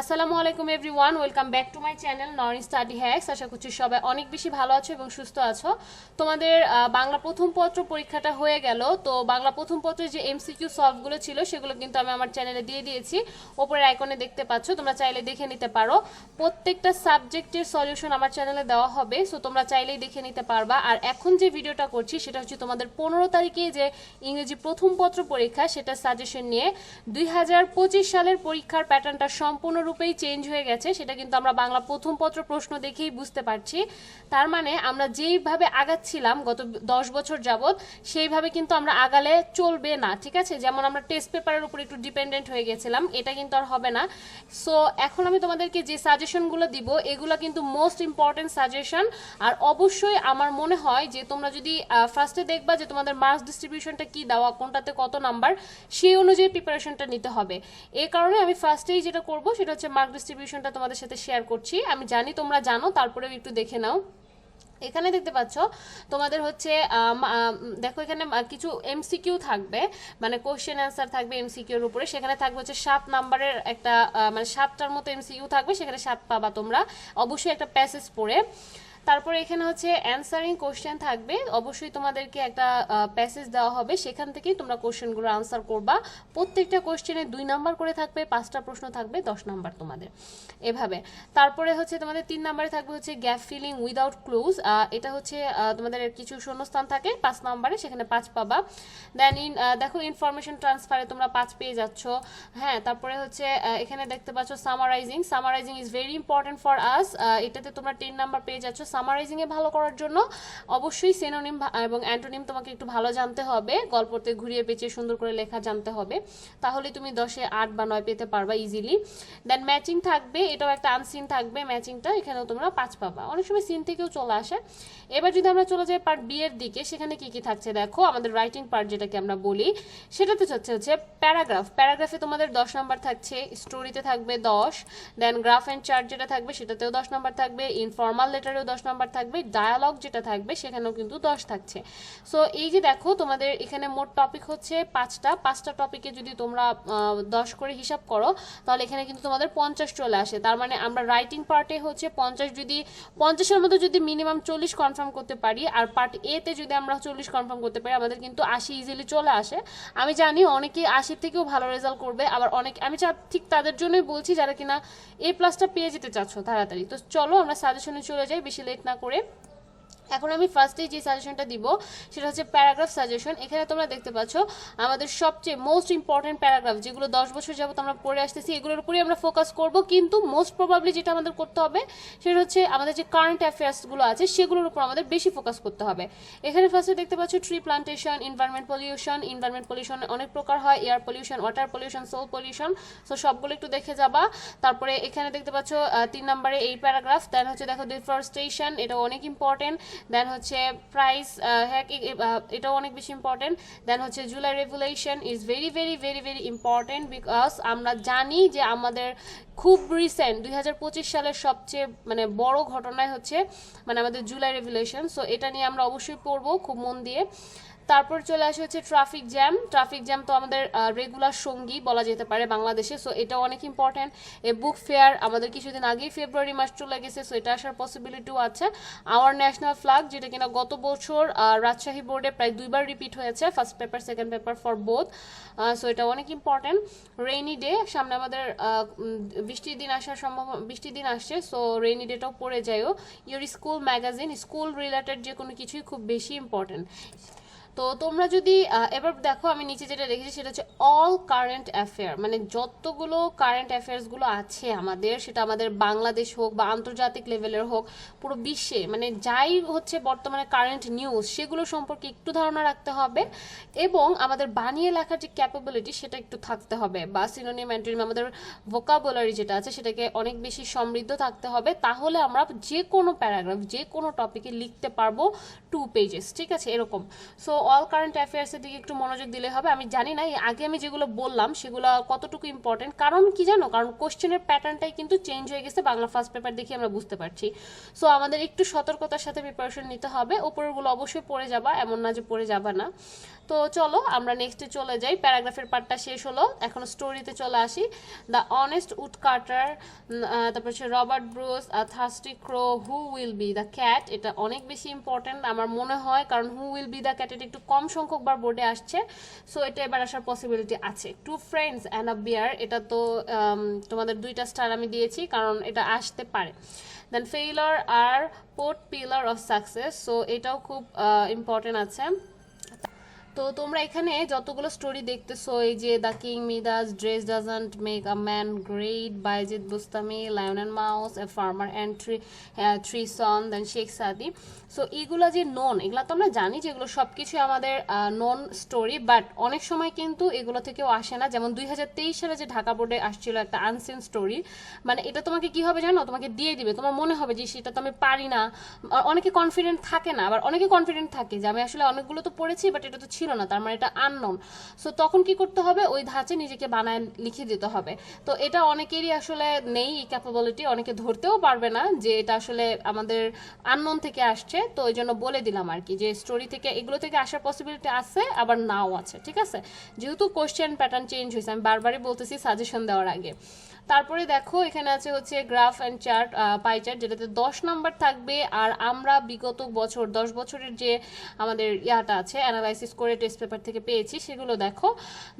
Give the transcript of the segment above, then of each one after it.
আসসালামু আলাইকুম everyone, welcome back to my channel Norn study hacks. আশা করছি সবাই অনেক বেশি ভালো আছো এবং সুস্থ আছো। তোমাদের বাংলা প্রথম পত্র পরীক্ষাটা হয়ে গেল, তো বাংলা প্রথম পত্রের যে এমসিকিউ সলভগুলো ছিল, সেগুলো কিন্তু আমি আমার চ্যানেলে দিয়ে দিয়েছি। ওপরের আইকনে দেখতে পাচ্ছ, তোমরা চাইলে দেখে নিতে পারো। প্রত্যেকটা সাবজেক্টের সলিউশন আমার চ্যানেলে দেওয়া হবে সো তোমরা চাইলেই দেখে নিতে পারবা। আর এখন যে ভিডিওটা করছি, সেটা হচ্ছে তোমাদের পনেরো তারিখে যে ইংরেজি প্রথম পত্র পরীক্ষা, সেটা সাজেশন নিয়ে দুই হাজার পঁচিশ সালের পরীক্ষার প্যাটার্নটা সম্পূর্ণরূপেই চেঞ্জ হয়ে গেছে, সেটা কিন্তু আমরা বাংলা প্রথম পত্র প্রশ্ন দেখেই বুঝতে পারছি। তার মানে আমরা যেইভাবে আগাচ্ছিলাম গত দশ বছর যাবৎ, সেইভাবে কিন্তু আমরা আগালে চলবে না, ঠিক আছে? যেমন আমরা টেস্ট পেপারের উপর একটু ডিপেন্ডেন্ট হয়ে গেছিলাম, এটা কিন্তু আর হবে না। সো এখন আমি তোমাদেরকে যে সাজেশনগুলো দিব, এগুলো কিন্তু মোস্ট ইম্পর্টেন্ট সাজেশন আর অবশ্যই আমার মনে হয় যে তোমরা যদি ফার্স্টে দেখবা যে তোমাদের মার্কস ডিস্ট্রিবিউশনটা কি দেওয়া, কোনটাতে কত নাম্বার সেই অনুযায়ী প্রিপারেশনটা নিতে হবে। এই কারণে আমি ফার্স্টেই যেটা করব, সেটা হচ্ছে মার্ক ডিস্ট্রিবিউশনটা তোমাদের সাথে শেয়ার করছি। আমি জানি তোমরা জানো, তারপরেও একটু দেখে নাও। এখানে দেখতে পাচ্ছ, তোমাদের হচ্ছে দেখো এখানে কিছু এমসিকিউ থাকবে। মানে কোশ্চেন অ্যান্সার থাকবে এমসিকিউর উপরে। সেখানে থাকবে হচ্ছে সাত নাম্বারের একটা মানে সাতটার মতো এমসিকিউ থাকবে। সেখানে সাত পাবা তোমরা। অবশ্যই একটা প্যাসেজ পড়ে। তারপরে এখানে হচ্ছে অ্যান্সারিং কোশ্চেন থাকবে। অবশ্যই তোমাদেরকে একটা প্যাসেজ দেওয়া হবে। সেখান থেকেই তোমরা কোশ্চেনগুলো আনসার করবা। প্রত্যেকটা কোশ্চেনে দুই নাম্বার করে থাকবে, পাঁচটা প্রশ্ন থাকবে, দশ নাম্বার তোমাদের। এভাবে। তারপরে হচ্ছে তোমাদের তিন নাম্বারে থাকবে হচ্ছে গ্যাপ ফিলিং উইদাউট ক্লোজ এটা হচ্ছে তোমাদের কিছু শূন্যস্থান থাকে, পাঁচ নাম্বারে সেখানে পাঁচ পাবা। দেন ইন দেখো ইনফরমেশন ট্রান্সফারে তোমরা পাঁচ পেয়ে যাচ্ছ। হ্যাঁ তারপরে হচ্ছে এখানে দেখতে পাচ্ছ summarising summarising is very important for us এটাতে তোমরা টেন নাম্বার পেয়ে যাচ্ছ। সামারাইজিং এ ভালো করার জন্য অবশ্যই সেনোনিম এবং অ্যান্টোনিম তোমাকে একটু ভালো জানতে হবে, গল্পতে ঘুরিয়ে পেঁচিয়ে সুন্দর করে লেখা জানতে হবে। তাহলে তুমি দশে আট বা নয় পেতে পারবা ইজিলি দেন ম্যাচিং থাকবে, এটাও একটা আনসিন থাকবে ম্যাচিংটা এখানেও তোমরা পাঁচ পাবা। অনেক সময় সিন থেকেও চলে আসে। এবার যদি আমরা চলে যাই পার্ট বি এর দিকে, সেখানে কি কি থাকছে দেখো? আমাদের রাইটিং পার্ট যেটাকে আমরা বলি, সেটাতে হচ্ছে হচ্ছে প্যারাগ্রাফ প্যারাগ্রাফে তোমাদের দশ নাম্বার থাকছে স্টোরিতে থাকবে দশ দেন গ্রাফ অ্যান্ড চার্ট যেটা থাকবে, সেটাতেও দশ নাম্বার থাকবে ইনফর্মাল লেটারেও দশ নাম্বার থাকবে ডায়ালগ যেটা থাকবে সেখানেও কিন্তু দশ থাকছে। সো এই যে দেখো, তোমাদের এখানে মোট টপিক হচ্ছে পাঁচটা। পাঁচটা টপিকে যদি তোমরা দশ করে হিসাব করো, তাহলে এখানে কিন্তু তোমাদের পঞ্চাশ চলে আসে। তার মানে আমরা রাইটিং পার্টে হচ্ছে পঞ্চাশ যদি, পঞ্চাশের মধ্যে যদি মিনিমাম চল্লিশ কনফার্ম করতে পারি, আর পার্ট এতে যদি আমরা চল্লিশ কনফার্ম করতে পারি, আমাদের কিন্তু আশি ইজিলি চলে আসে। আমি জানি অনেকে আশির থেকেও ভালো রেজাল্ট করবে, আবার অনেক, আমি ঠিক তাদের জন্যই বলছি, যারা কিনা এ প্লাসটা পেয়ে যেতে চাচ্ছ তাড়াতাড়ি। তো চলো, আমরা সাজেশনে চলে যাই, বেশি লেট না করে এখন আমি ফার্স্টে যে সাজেশনটা দিব, সেটা হচ্ছে প্যারাগ্রাফ সাজেশন এখানে তোমরা দেখতে পাচ্ছ, আমাদের সবচেয়ে মোস্ট ইম্পর্টেন্ট প্যারাগ্রাফ যেগুলো দশ বছর যাবত আমরা পড়ে আসতেছি, এগুলোর উপরেই আমরা ফোকাস করব। কিন্তু মোস্ট প্রবাবলি যেটা আমাদের করতে হবে, সেটা হচ্ছে আমাদের যে কারেন্ট অ্যাফেয়ার্সগুলো আছে, সেগুলোর উপর আমাদের বেশি ফোকাস করতে হবে। এখানে ফার্স্টে দেখতে পাচ্ছ tree plantation environment pollution environment pollution অনেক প্রকার হয় air pollution water pollution soil pollution so সবগুলো একটু দেখে যাবা। তারপরে এখানে দেখতে পাচ্ছ তিন নম্বরে এই প্যারাগ্রাফ দেন হচ্ছে দেখো ডিফরেস্টেশন এটা অনেক ইম্পর্টেন্ট দেন হচ্ছে প্রাইস হ্যাক এটাও অনেক বেশি ইম্পর্টেন্ট দেন হচ্ছে July regulation is very very very very important because আমরা জানি যে আমাদের খুব রিসেন্ট দুই হাজার পঁচিশ সালের সবচেয়ে মানে বড় ঘটনায় হচ্ছে মানে আমাদের জুলাই রেভুলেশন সো এটা নিয়ে আমরা অবশ্যই পড়ব খুব মন দিয়ে। তারপর চলে আসে হচ্ছে ট্রাফিক জ্যাম ট্রাফিক জ্যাম তো আমাদের রেগুলার সঙ্গী বলা যেতে পারে বাংলাদেশে সো এটা অনেক ইম্পর্টেন্ট এ বুক ফেয়ার আমাদের কিছুদিন আগেই ফেব্রুয়ারি মাস চলে গেছে সো এটা আসার পসিবিলিটিও আছে। আওয়ার ন্যাশনাল ফ্ল্যাগ যেটা কিনা গত বছর রাজশাহী বোর্ডে প্রায় দুইবার রিপিট হয়েছে first paper second paper for both so এটা অনেক ইম্পর্টেন্ট রেইনি ডে সামনে আমাদের বৃষ্টির দিন আসার সম্ভব বৃষ্টির দিন আসছে সো রেইনি ডেটাও পড়ে যায়ও। Your school magazine school related যে কোনো কিছুই খুব বেশি ইম্পর্টেন্ট তো তোমরা যদি এবার দেখো আমি নিচে যেটা রেখেছি সেটা হচ্ছে অল কারেন্ট অ্যাফেয়ার মানে যতগুলো কারেন্ট অ্যাফেয়ার্সগুলো আছে আমাদের, সেটা আমাদের বাংলাদেশ হোক বা আন্তর্জাতিক লেভেলের হোক, পুরো বিশ্বে মানে যাই হচ্ছে বর্তমানে কারেন্ট নিউজ সেগুলো সম্পর্কে একটু ধারণা রাখতে হবে এবং আমাদের বানিয়ে লেখার যে ক্যাপাবিলিটি সেটা একটু থাকতে হবে বা সিনোনিম অ্যান্টোনিম আমাদের ভোকাবুলারি যেটা আছে, সেটাকে অনেক বেশি সমৃদ্ধ থাকতে হবে। তাহলে আমরা যে কোনো প্যারাগ্রাফ যে কোনো টপিকে লিখতে পারব টু পেজেস ঠিক আছে? এরকম। সো অল কারেন্ট অ্যাফেয়ার্সের দিকে একটু মনোযোগ দিলে হবে। আমি জানি না আগে আমি যেগুলো বললাম, সেগুলো কতটুকু ইম্পর্টেন্ট কারণ কি জানো? কারণ কোশ্চেনের প্যাটার্নটাই কিন্তু চেঞ্জ হয়ে গেছে, বাংলা ফার্স্ট পেপার দেখে আমরা বুঝতে পারছি। সো আমাদের একটু সতর্কতার সাথে প্রিপারেশন নিতে হবে। ওপরেরগুলো অবশ্যই পড়ে যাবা, এমন না যে পড়ে যাবা না। তো চলো, আমরা নেক্সটে চলে যাই। প্যারাগ্রাফের পার্টটা শেষ হলো। এখন স্টোরিতে চলে আসি। দ্য অনেস্ট উড কাটার তারপর হচ্ছে Robert Bruce thirsty crow who will be the cat এটা অনেক বেশি ইম্পর্টেন্ট আমার মনে হয়, কারণ who will be the cat একটু কম সংখ্যক বার বোর্ডে আসছে। সো এটা এবার আসার পসিবিলিটি আছে। Two friends and a bear এটা তো um, তোমাদের দুইটা স্টার আমি দিয়েছি কারণ এটা আসতে পারে। Then failure R port pillar of success so এটাও খুব ইম্পর্টেন্ট আছে। তো তোমরা এখানে যতগুলো স্টোরি দেখতেছো, এই যে the king Midas dress doesn't make a man great Bayazid Bostami lion and mouse a farmer and tree three son then Sheikh Saadi so এইগুলো যে নন এগুলো তো আমরা জানি যে এগুলো সব কিছু আমাদের নন স্টোরি বাট অনেক সময় কিন্তু এগুলো থেকেও আসে না। যেমন দুই হাজার তেইশ সালে যে ঢাকা বোর্ডে আসছিল একটা আনসিন স্টোরি মানে এটা তোমাকে কি হবে জানো? তোমাকে দিয়ে দিবে। তোমার মনে হবে যে, সেটা তো আমি পারি না। অনেকে কনফিডেন্ট থাকে না, আবার অনেকে কনফিডেন্ট থাকে যে, আমি আসলে অনেকগুলো তো পড়েছি বাট এটা তো ছিল না, তার মানে এটা আননোন সো তখন কি করতে হবে? ওই ধাঁচে নিজেকে বানায় লিখে দিতে হবে। তো এটা অনেকেরই আসলে নেই এই ক্যাপাবিলিটি অনেকে ধরতেও পারবে না যে এটা আসলে আমাদের আননোন থেকে আসছে। তো ওই জন্য বলে দিলাম আর কি যে স্টোরি থেকে, এগুলো থেকে আসার পসিবিলিটি আছে, আবার নাও আছে, ঠিক আছে? যেহেতু কোশ্চেন প্যাটার্ন চেঞ্জ হয়েছে, আমি বারবারই বলতেছি সাজেশন দেওয়ার আগে। তারপরে দেখো, এখানে আছে হচ্ছে graph and chart pie chart যেটাতে দশ নাম্বার থাকবে আর আমরা বিগত বছর, দশ বছরের যে আমাদের ইয়াটা আছে অ্যানালাইসিস করে টেস্ট পেপার থেকে পেয়েছি, সেগুলো দেখো।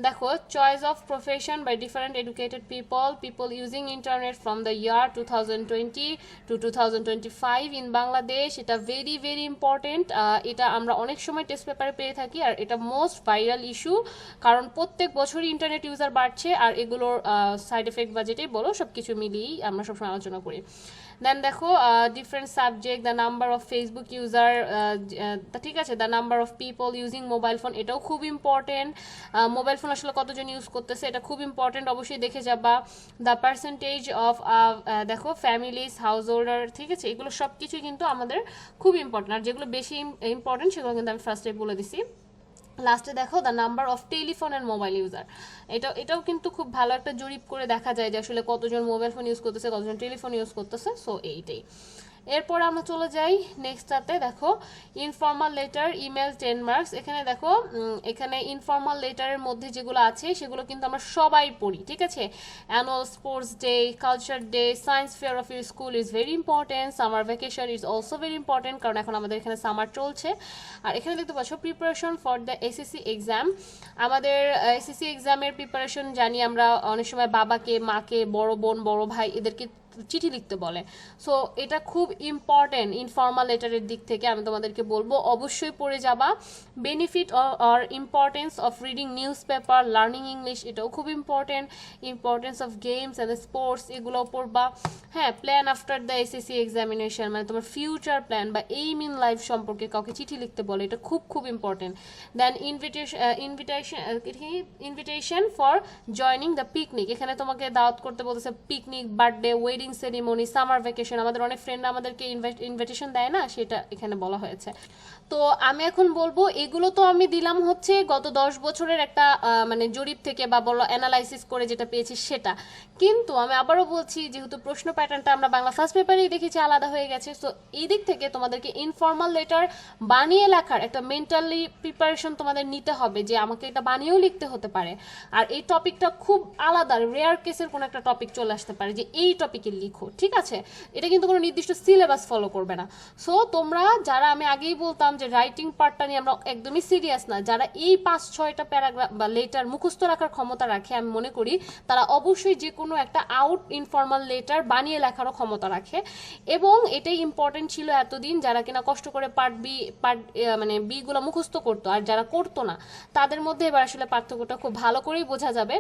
দেখো choice of profession by different educated people people using internet from the year two thousand twenty two two thousand twenty five in Bangladesh এটা ভেরি ভেরি ইম্পর্টেন্ট এটা আমরা অনেক সময় টেস্ট পেপারে পেয়ে থাকি আর এটা মোস্ট ভাইরাল ইস্যু কারণ প্রত্যেক বছরই ইন্টারনেট ইউজার বাড়ছে আর এগুলোর সাইড এফেক্ট বা যেটাই বলো সব কিছু মিলিয়েই আমরা সবসময় আলোচনা করি। দেন দেখো different subject the number of Facebook user ঠিক আছে the number of people using mobile phone এটাও খুব ইম্পর্টেন্ট মোবাইল ফোন আসলে কতজন ইউজ করতেছে, এটা খুব ইম্পর্টেন্ট অবশ্যই দেখে যাবা। দ্য পার্সেন্টেজ অফ দেখো ফ্যামিলিজ হাউস হোল্ডার ঠিক আছে, এগুলো সব কিছুই কিন্তু আমাদের খুব ইম্পর্টেন্ট আর যেগুলো বেশি ইম্পর্টেন্ট সেগুলো কিন্তু আমি ফার্স্টে বলে দিছি। লাস্টে দেখো the number of telephone and mobile user এটা, এটাও কিন্তু খুব ভালো একটা জরিপ করে দেখা যায় যে আসলে কতজন মোবাইল ফোন ইউজ করতেছে, কতজন টেলিফোন ইউজ করতেছে সো এইটাই। এরপর আমরা চলে যাই নেক্সটটাতে দেখো informal letter email ten marks এখানে দেখো এখানে ইনফর্মাল লেটারের মধ্যে যেগুলো আছে, সেগুলো কিন্তু আমরা সবাই পড়ি, ঠিক আছে? Annual sports day culture day science fair of your school is very important summer vacation is also very important কারণ এখন আমাদের এখানে সামার চলছে। আর এখানে দেখতে পাচ্ছ preparation for the SSC exam আমাদের এসএসসি এক্সামের প্রিপারেশন জানি আমরা অনেক সময় বাবাকে, মাকে, বড় বোন, বড় ভাই, এদেরকে চিঠি লিখতে বলে। সো এটা খুব ইম্পর্টেন্ট ইনফর্মাল লেটারের দিক থেকে আমি তোমাদেরকে বলব। অবশ্যই পড়ে যাবা। Benefit or importance of reading newspaper learning English এটাও খুব important importance of games and sports এগুলোও পড়বা। হ্যাঁ plan after the SSC examination মানে তোমার ফিউচার প্ল্যান বা এইম ইন লাইফ সম্পর্কে কাউকে চিঠি লিখতে বলে, এটা খুব খুব important then invitation invitation invitation for joining the picnic এখানে তোমাকে দাওয়াত করতে বলতেছে picnic birthday wedding ceremony summer vacation আমাদের অনেক ফ্রেন্ড আমাদেরকে ইনভিটেশন দেয় না, সেটা এখানে বলা হয়েছে। তো আমি এখন বলব, এগুলো তো আমি দিলাম হচ্ছে গত দশ বছরের একটা মানে জরিপ থেকে বা বলো অ্যানালাইসিস করে যেটা পেয়েছি সেটা। কিন্তু আমি আবারও বলছি, যেহেতু প্রশ্ন প্যাটার্নটা আমরা বাংলা ফার্স্ট পেপারেই দেখেছি, আলাদা হয়ে গেছে। সো এই দিক থেকে তোমাদেরকে ইনফর্মাল লেটার বানিয়ে লেখার একটা মেন্টালি প্রিপারেশন তোমাদের নিতে হবে যে আমাকে এটা বানিয়েও লিখতে হতে পারে। আর এই টপিকটা খুব আলাদা রেয়ার কেসের কোনো একটা টপিক চলে আসতে পারে যে এই টপিকে লিখো, ঠিক আছে? এটা কিন্তু কোনো নির্দিষ্ট সিলেবাস ফলো করবে না। সো তোমরা যারা, আমি আগেই বলতাম যে রাইটিং পার্টটা নিয়ে আমরা একদমই সিরিয়াস না, যারা এই পাঁচ, ছয়টা প্যারাগ্রাফ বা লেটার মুখস্থ রাখার ক্ষমতা রাখে, আমি মনে করি, তারা অবশ্যই যে কোনো একটা আউট ইনফর্মাল লেটার বানিয়ে লেখারও ক্ষমতা রাখে। এবং এটাই ইম্পর্টেন্ট ছিল এতদিন যারা কিনা কষ্ট করে পার্ট বি পার্ট মানে বিগুলো মুখস্থ করতো। আর যারা করতো না, তাদের মধ্যে এবার আসলে পার্থক্যটা খুব ভালো করেই বোঝা যাবে,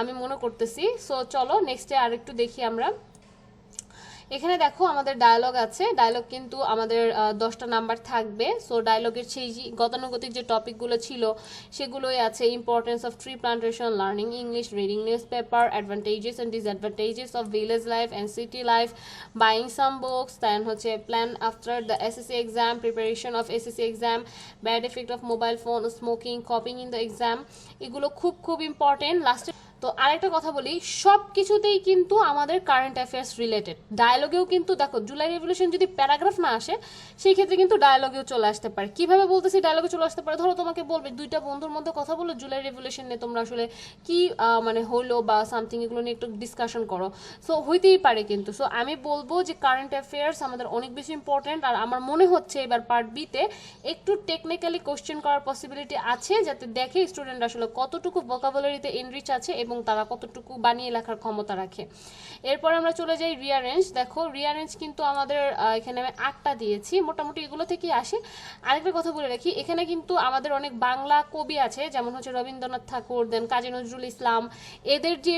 আমি মনে করতেছি। সো চলো নেক্সটে আরেকটু দেখি আমরা। এখানে দেখো আমাদের ডায়লগ আছে। ডায়লগ কিন্তু আমাদের দশটা নাম্বার থাকবে। সো ডায়লগের সেই গতানুগতিক যে টপিকগুলো ছিল, সেগুলোই আছে। Importance of tree plantation learning English reading newspaper advantages and disadvantages of village life and city life buying some books then হচ্ছে plan after the SSC exam preparation of SSC exam bad effect of mobile phone smoking copying in the exam এগুলো খুব খুব important লাস্টে তো আরেকটা কথা বলি সব কিছুতেই কিন্তু আমাদের কারেন্ট অ্যাফেয়ার্স রিলেটেড ডায়লগেও কিন্তু দেখো জুলাই রেভলিউশন যদি প্যারাগ্রাফ না আসে, সেই ক্ষেত্রে কিন্তু ডায়লগেও চলে আসতে পারে। কীভাবে বলতেছি ডায়লগে চলে আসতে পারে? ধরো তোমাকে বলবে, দুইটা বন্ধুর মধ্যে কথা বলো জুলাই রেভলিউশন নিয়ে তোমরা আসলে কি মানে হলো বা সামথিং এগুলো নিয়ে একটু ডিসকাশন করো। সো হইতেই পারে কিন্তু। সো আমি বলব যে কারেন্ট অ্যাফেয়ার্স আমাদের অনেক বেশি ইম্পর্টেন্ট আর আমার মনে হচ্ছে এবার পার্ট বিতে একটু টেকনিক্যালি কোশ্চেন করার পসিবিলিটি আছে, যাতে দেখে স্টুডেন্ট আসলে কতটুকু ভোকাবুলারিতে এনরিচ আছে এবং তারা কতটুকু বানিয়ে লেখার ক্ষমতা রাখে। এরপর আমরা চলে যাই রিয়ারেঞ্জ দেখো রিয়ারেঞ্জ কিন্তু আমাদের এখানে আমি আটটা দিয়েছি। মোটামুটি এগুলো থেকেই আসে। আরেকটা কথা বলে রাখি, এখানে কিন্তু আমাদের অনেক বাংলা কবি আছে, যেমন হচ্ছে রবীন্দ্রনাথ ঠাকুর দেন কাজী নজরুল ইসলাম। এদের যে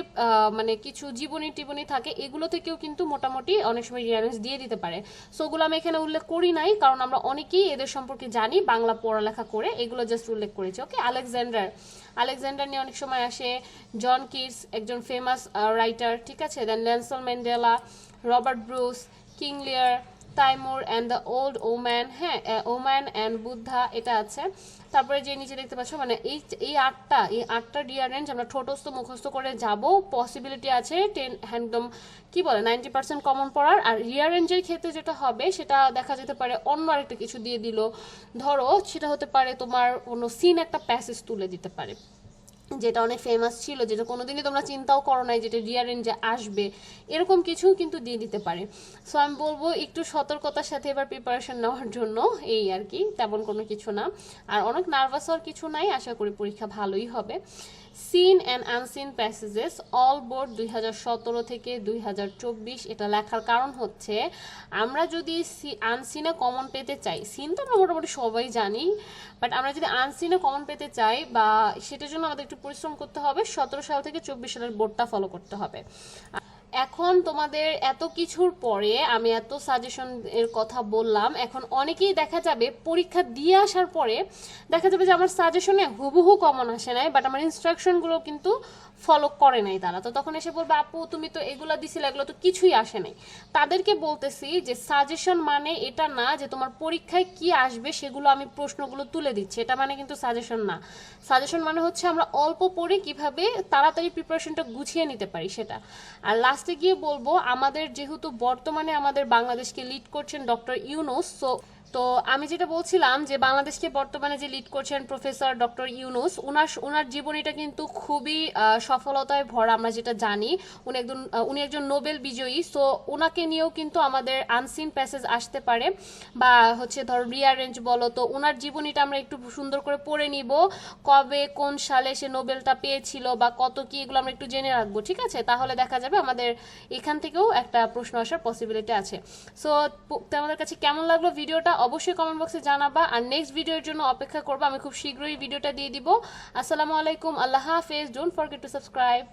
মানে কিছু জীবনী টিবনী থাকে, এগুলো থেকেও কিন্তু মোটামুটি অনেক সময় রিয়ারেঞ্জ দিয়ে দিতে পারে। সো ওগুলো আমি এখানে উল্লেখ করি নাই, কারণ আমরা অনেকেই এদের সম্পর্কে জানি, বাংলা পড়ালেখা করে এগুলো জাস্ট উল্লেখ করেছি ওকে আলেকজান্ডার আলেকজান্ডার নিয়ে অনেক সময় আসে। জন কিডস একজন ফেমাস রাইটার ঠিক আছে? Then ল্যান্সল Mandela Robert Bruce King Lear Taimur and the old woman হ্যাঁ ওম্যান অ্যান্ড বুদ্ধা এটা আছে। তারপরে যে নিচে দেখতে পাচ্ছ মানে এই এই আটটা এই আটটা ডিয়ারেঞ্জ আমরা ঠোঁটস্থ মুখস্থ করে যাব। পসিবিলিটি আছে টেন একদম, কি বলে নাইনটি পার্সেন্ট কমন পড়ার। আর রিয়ারেঞ্জের ক্ষেত্রে যেটা হবে, সেটা দেখা যেতে পারে অন্য আরেকটা কিছু দিয়ে দিল। ধরো, সেটা হতে পারে তোমার কোনো সিন একটা প্যাসেজ তুলে দিতে পারে। যেটা অনেক ফেমাস ছিল, যেটা কোনোদিনই তোমরা চিন্তাও করো নাই যেটা রিয়ার রেঞ্জে আসবে, এরকম কিছু কিন্তু দিয়ে দিতে পারে। সো আমি বলব একটু সতর্কতার সাথে এবার প্রিপারেশন নেওয়ার জন্য এই আর কি, তেমন কোনো কিছু না। আর অনেক নার্ভাস হওয়ার কিছু নাই, আশা করি পরীক্ষা ভালোই হবে। Seen and unseen passages all board দুই হাজার সতেরো থেকে দুই হাজার চব্বিশ, এটা লেখার কারণ হচ্ছে, আমরা যদি আনসিনে কমন পেতে চাই সিন তো আমরা মোটামুটি সবাই জানি বাট আমরা যদি আনসিনে কমন পেতে চাই বা সেটার জন্য আমাদের একটু পরিশ্রম করতে হবে, সতেরো সাল থেকে চব্বিশ সালের বোর্ডটা ফলো করতে হবে। এখন তোমাদের এত কিছুর পরে আমি এত সাজেশন এর কথা বললাম, এখন অনেকেই দেখা যাবে পরীক্ষা দিয়ে আসার পরে দেখা যাবে যে আমার সাজেশনে হুবহু কমন আসে নাই বাট আমার ইনস্ট্রাকশনগুলো কিন্তু ফলো করে নাই তারা। তো তখন এসে বলবে, আপু, তুমি তো এগুলো দিছিলে, এগুলো তো কিছুই আসে নাই। তাদেরকে বলতেছি যে সাজেশন মানে এটা না যে, তোমার পরীক্ষায় কি আসবে সেগুলো আমি প্রশ্নগুলো তুলে দিচ্ছি। এটা মানে কিন্তু সাজেশন না। সাজেশন মানে হচ্ছে আমরা অল্প পড়ে কীভাবে তাড়াতাড়ি প্রিপারেশনটা গুছিয়ে নিতে পারি সেটা। আর লাস্টে গিয়ে বলব, আমাদের যেহেতু বর্তমানে আমাদের বাংলাদেশকে লিড করছেন ডক্টর ইউনুস সো তো আমি যেটা বলছিলাম যে বাংলাদেশকে বর্তমানে যে লিড করছেন প্রফেসর ডক্টর ইউনুস, উনার উনার জীবনীটা কিন্তু খুবই সফলতায় ভরা আমরা যেটা জানি। উনি একজন উনি একজন নোবেল বিজয়ী। সো ওনাকে নিয়েও কিন্তু আমাদের আনসিন প্যাসেজ আসতে পারে। বা হচ্ছে ধর রিয়ারেঞ্জ বলো, তো ওনার জীবনীটা আমরা একটু সুন্দর করে পড়ে নিব। কবে, কোন সালে সে নোবেলটা পেয়েছিল বা কত কি, এগুলো আমরা একটু জেনে রাখব, ঠিক আছে? তাহলে দেখা যাবে আমাদের এখান থেকেও একটা প্রশ্ন আসার পসিবিলিটি আছে। সো তোমাদের কাছে কেমন লাগল ভিডিওটা অবশ্যই কমেন্ট বক্সে জানাবা। আর নেক্সট ভিডিওর জন্য অপেক্ষা করব। আমি খুব শীঘ্রই ভিডিওটা দিয়ে দিব। আসসালামু আলাইকুম। আল্লাহ হাফেজ। Don't forget to subscribe